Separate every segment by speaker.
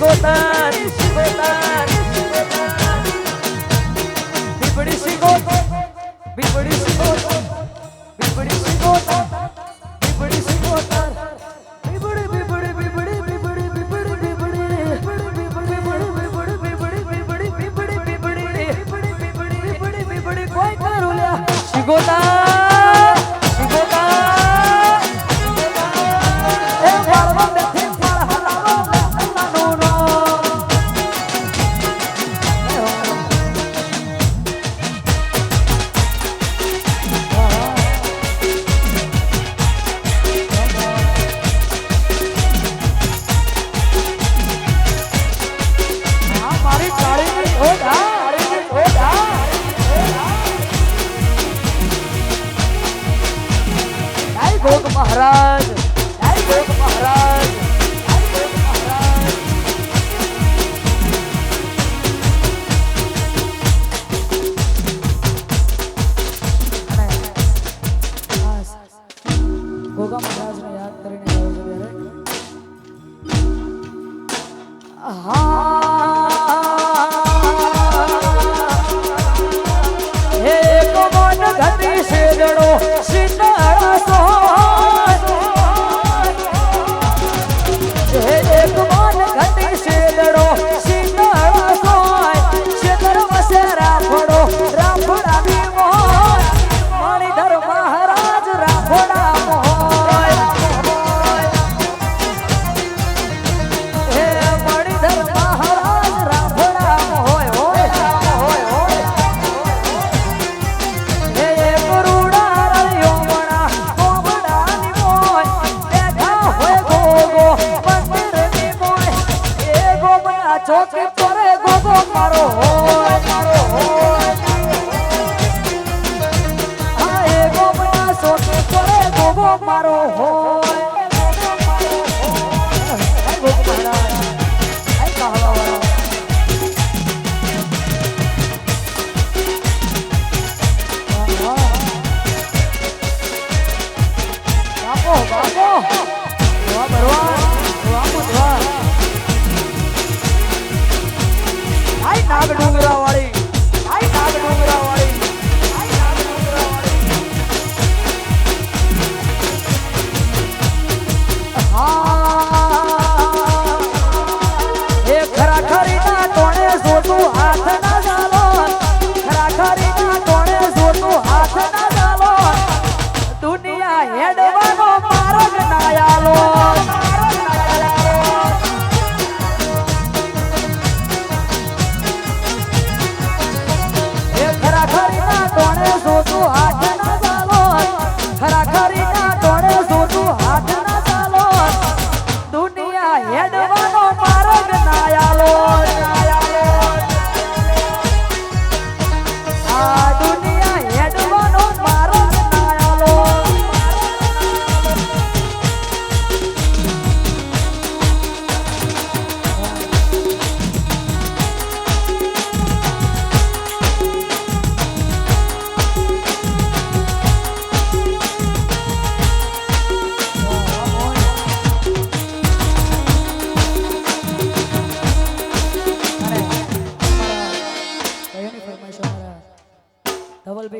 Speaker 1: শিবতার শিবতার। 啊。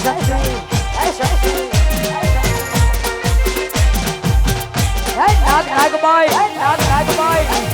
Speaker 1: Hey, Nag Nagboy! Hey, Nag Nagboy!